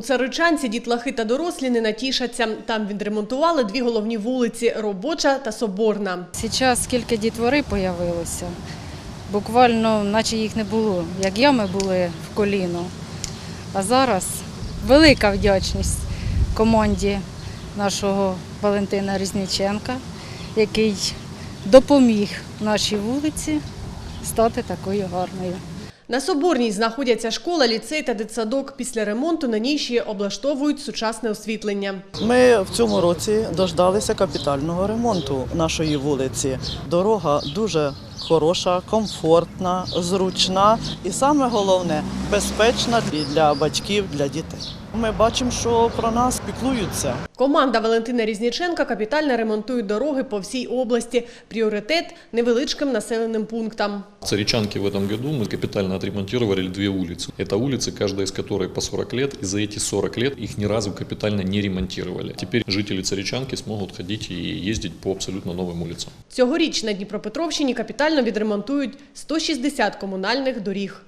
Царичанці дітлахи та дорослі не натішаться. Там відремонтували дві головні вулиці – Робоча та Соборна. Зараз скільки дітвори появилося, буквально наче їх не було, як ями були в коліно. А зараз велика вдячність команді нашого Валентина Різніченка, який допоміг нашій вулиці стати такою гарною. На Соборній знаходяться школа, ліцей та дитсадок. Після ремонту на ній ще облаштовують сучасне освітлення. Ми в цьому році дождалися капітального ремонту нашої вулиці. Дорога дуже хороша, комфортна, зручна і саме головне безпечна для батьків, для дітей. Ми бачимо, що про нас піклуються. Команда Валентина Різніченка капітально ремонтує дороги по всій області. Пріоритет – невеличким населеним пунктам. В Царичанке в этом году мы капитально отремонтировали две улицы. Это улицы, каждая из которой по 40 лет, и за эти 40 лет их ни разу капитально не ремонтировали. Теперь жители Царичанки смогут ходить и ездить по абсолютно новым улицам. Цьогоріч на Дніпропетровщині капітально відремонтують 160 комунальних доріг.